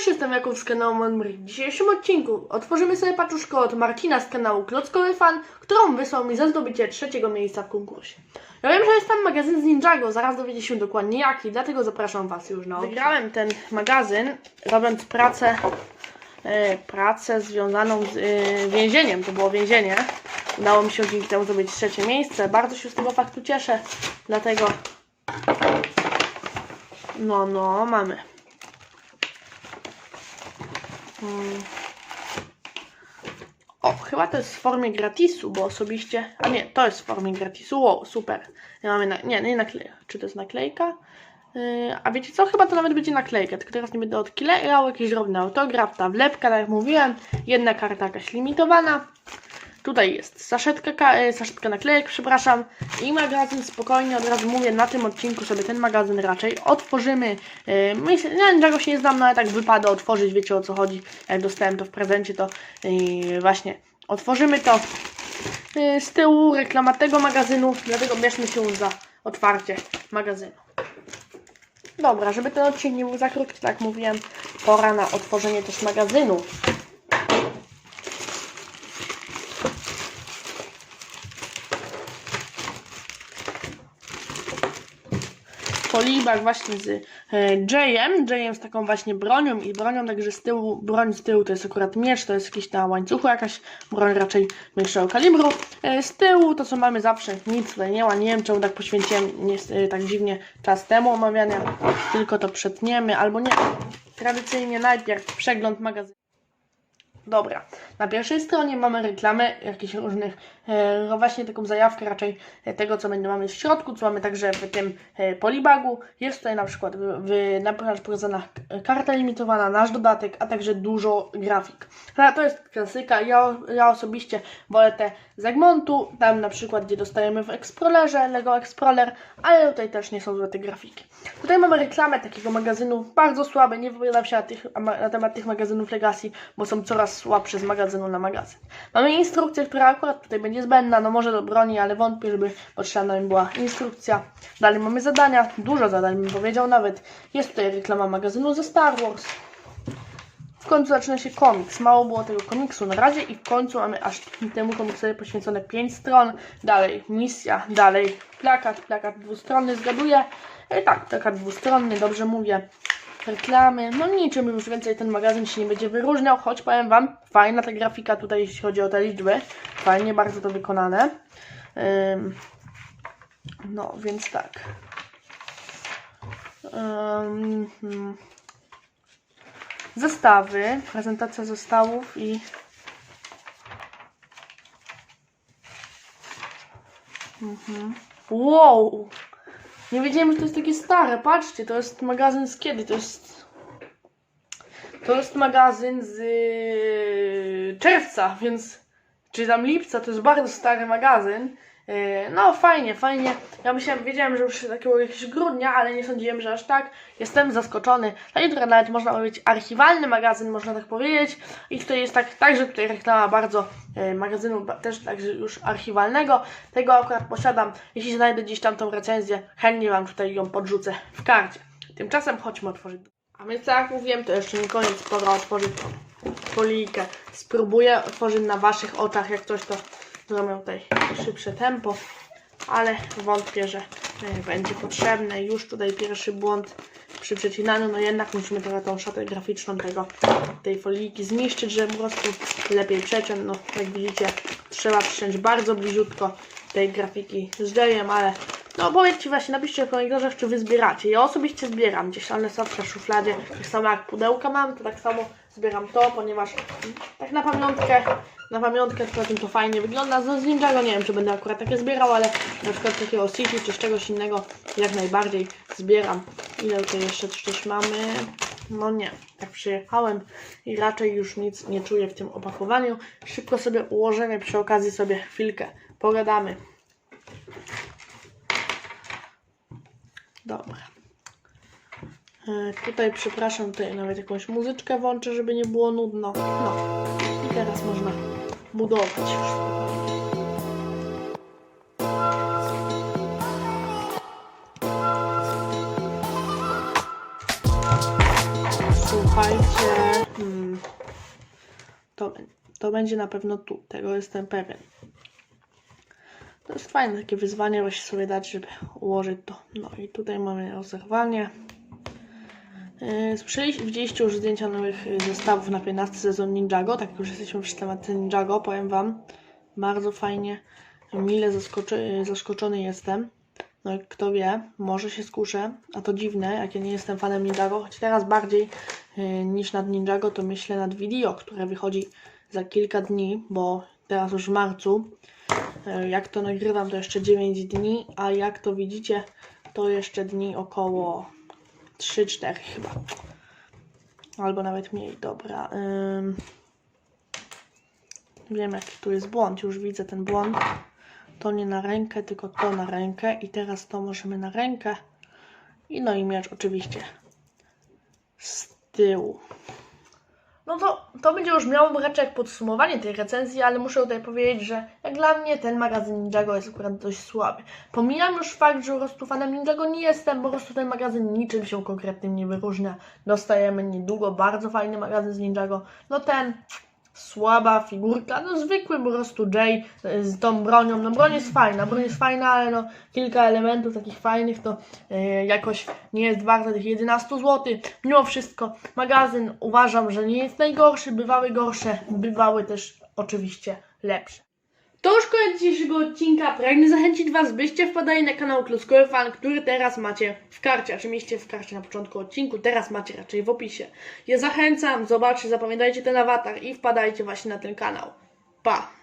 Cześć, jestem Jakub z kanału Monmry. W dzisiejszym odcinku otworzymy sobie paczuszkę od Marcina z kanału Klockowy Fan, którą wysłał mi za zdobycie trzeciego miejsca w konkursie. Ja wiem, że jest tam magazyn z Ninjago, zaraz dowiecie się dokładnie jaki, dlatego zapraszam Was już na odcinek. Wygrałem ten magazyn, robiąc pracę, e, pracę związaną z e, więzieniem, to było więzienie. Udało mi się dzięki temu zdobyć trzecie miejsce, bardzo się z tego faktu cieszę, dlatego no, no, mamy. Mm. O, chyba to jest w formie gratisu, bo osobiście. A nie, to jest w formie gratisu. Wow, super. Ja mamy na... Nie, nie naklejka. Czy to jest naklejka? Yy, a wiecie co? Chyba to nawet będzie naklejka, tylko teraz nie będę odklejał. Jakiś drobny autograf, ta wlepka, tak jak mówiłem. Jedna karta jakaś limitowana. Tutaj jest saszetka, ka- e, saszetka naklejek, przepraszam. I magazyn, spokojnie, od razu mówię, na tym odcinku sobie ten magazyn raczej otworzymy. E, Myślę, nie, niczego się nie znam, no ale tak wypada otworzyć, wiecie o co chodzi. Jak dostałem to w prezencie, to e, właśnie otworzymy to. Z tyłu reklama tego magazynu, dlatego bierzmy się za otwarcie magazynu. Dobra, żeby ten odcinek nie był za krótki, tak mówiłem, pora na otworzenie też magazynu. Polibach właśnie z e, Jayem, Jayem z taką właśnie bronią i bronią, także z tyłu, broń z tyłu to jest akurat miecz, to jest jakiś na łańcuchu jakaś broń raczej większego kalibru. E, Z tyłu to co mamy zawsze, nic tutaj nie ma, nie wiem czemu tak poświęciłem nie, e, tak dziwnie czas temu omawiania, tylko to przetniemy, albo nie, tradycyjnie najpierw przegląd magazynu. Dobra, na pierwszej stronie mamy reklamę jakichś różnych, e, no właśnie taką zajawkę raczej e, tego, co mamy w środku, co mamy także w tym e, polibagu. Jest tutaj na przykład w, w, karta limitowana, nasz dodatek, a także dużo grafik. Ale to jest klasyka, ja, ja osobiście wolę te z Egmontu, tam na przykład gdzie dostajemy w Explolerze, Lego Explorer, ale tutaj też nie są złe te grafiki. Tutaj mamy reklamę takiego magazynu, bardzo słabe, nie wypowiadam się na, tych, na temat tych magazynów Legacy, bo są coraz słabsze z magazynu na magazyn. Mamy instrukcję, która akurat tutaj będzie zbędna, no może do broni, ale wątpię, żeby potrzebna im była instrukcja. Dalej mamy zadania, dużo zadań bym powiedział nawet. Jest tutaj reklama magazynu ze Star Wars. W końcu zaczyna się komiks. Mało było tego komiksu na razie i w końcu mamy aż temu komiksowi poświęcone 5 stron. Dalej misja, dalej plakat, plakat dwustronny, zgaduję. E, tak, plakat dwustronny, dobrze mówię. Reklamy, no niczym już więcej ten magazyn się nie będzie wyróżniał, choć powiem Wam, fajna ta grafika tutaj, jeśli chodzi o te liczby. Fajnie, bardzo to wykonane. Ym, no, więc tak. Hmm. Zestawy, prezentacja zestawów i Mhm. Wow! Nie wiedziałem, że to jest takie stare. Patrzcie, to jest magazyn z kiedy? To jest. To jest magazyn z yy, czerwca, więc. Czy tam lipca, to jest bardzo stary magazyn. Yy, No fajnie, fajnie. Ja myślałem, wiedziałem, że już takiego jakiegoś grudnia, ale nie sądziłem, że aż tak. Jestem zaskoczony. Na jutro nawet można powiedzieć archiwalny magazyn, można tak powiedzieć. I tutaj jest tak, także tutaj reklama bardzo e, magazynu, też także już archiwalnego. Tego akurat posiadam. Jeśli znajdę gdzieś tam tą recenzję, chętnie Wam tutaj ją podrzucę w karcie. Tymczasem chodźmy otworzyć. A więc tak jak mówiłem, to jeszcze nie koniec, pora otworzyć tą polikę. Spróbuję otworzyć na Waszych oczach, jak coś to zrobię tutaj szybsze tempo, ale wątpię, że e, będzie potrzebne. Już tutaj pierwszy błąd przy przecinaniu, no jednak musimy trochę tą szatę graficzną tego, tej folijki zniszczyć, żeby po prostu lepiej przeciąć. No jak widzicie, trzeba przyciąć bardzo bliziutko tej grafiki z Jayem, ale no powiedzcie właśnie, napiszcie w komentarzach, czy wy zbieracie. Ja osobiście zbieram gdzieś, one są w szufladzie, tak samo jak pudełka mam, to tak samo zbieram to, ponieważ tak na pamiątkę, na pamiątkę poza to fajnie wygląda. No z Ninjago nie wiem, czy będę akurat takie zbierał, ale na przykład takiego City czy z czegoś innego jak najbardziej zbieram. Ile tutaj jeszcze coś mamy? No nie, tak przyjechałem i raczej już nic nie czuję w tym opakowaniu. Szybko sobie ułożymy, przy okazji sobie chwilkę pogadamy. Dobra. E, Tutaj przepraszam, tutaj nawet jakąś muzyczkę włączę, żeby nie było nudno. No. I teraz można budować słuchajcie. Hmm, to, to będzie na pewno tu, tego jestem pewien. To jest fajne takie wyzwanie właśnie sobie dać, żeby ułożyć to. No i tutaj mamy rozerwanie. Słyszeliście, widzieliście już zdjęcia nowych yy, zestawów na 15 sezon Ninjago, tak już jesteśmy przy temacie Ninjago, powiem Wam, bardzo fajnie, mile zaskoczy, yy, zaskoczony jestem. No i kto wie, może się skuszę, a to dziwne, jak ja nie jestem fanem Ninjago, choć teraz bardziej niż nad Ninjago, to myślę nad video, które wychodzi za kilka dni, bo teraz już w marcu, jak to nagrywam, to jeszcze 9 dni, a jak to widzicie, to jeszcze dni około 3-4 chyba. Albo nawet mniej, dobra. Ym... Wiem jaki tu jest błąd, już widzę ten błąd. To nie na rękę, tylko to na rękę. I teraz to możemy na rękę. I no i miecz oczywiście z tyłu. No to, to będzie już miało raczej jak podsumowanie tej recenzji, ale muszę tutaj powiedzieć, że jak dla mnie ten magazyn Ninjago jest akurat dość słaby. Pomijam już fakt, że po prostu fanem Ninjago nie jestem, po prostu ten magazyn niczym się konkretnym nie wyróżnia. Dostajemy niedługo bardzo fajny magazyn z Ninjago. No ten słaba figurka, no zwykły po prostu Jay e, z tą bronią. No broń jest fajna, broń jest fajna, ale no kilka elementów takich fajnych to e, jakoś nie jest warte tych 11 zł. Mimo wszystko magazyn uważam, że nie jest najgorszy, bywały gorsze, bywały też oczywiście lepsze. To już koniec dzisiejszego odcinka. Pragnę zachęcić Was, byście wpadali na kanał Kluskowy Fan, który teraz macie w karcie. Czy mieliście w karcie na początku odcinku, teraz macie raczej w opisie. Ja zachęcam, zobaczcie, zapamiętajcie ten awatar i wpadajcie właśnie na ten kanał. Pa!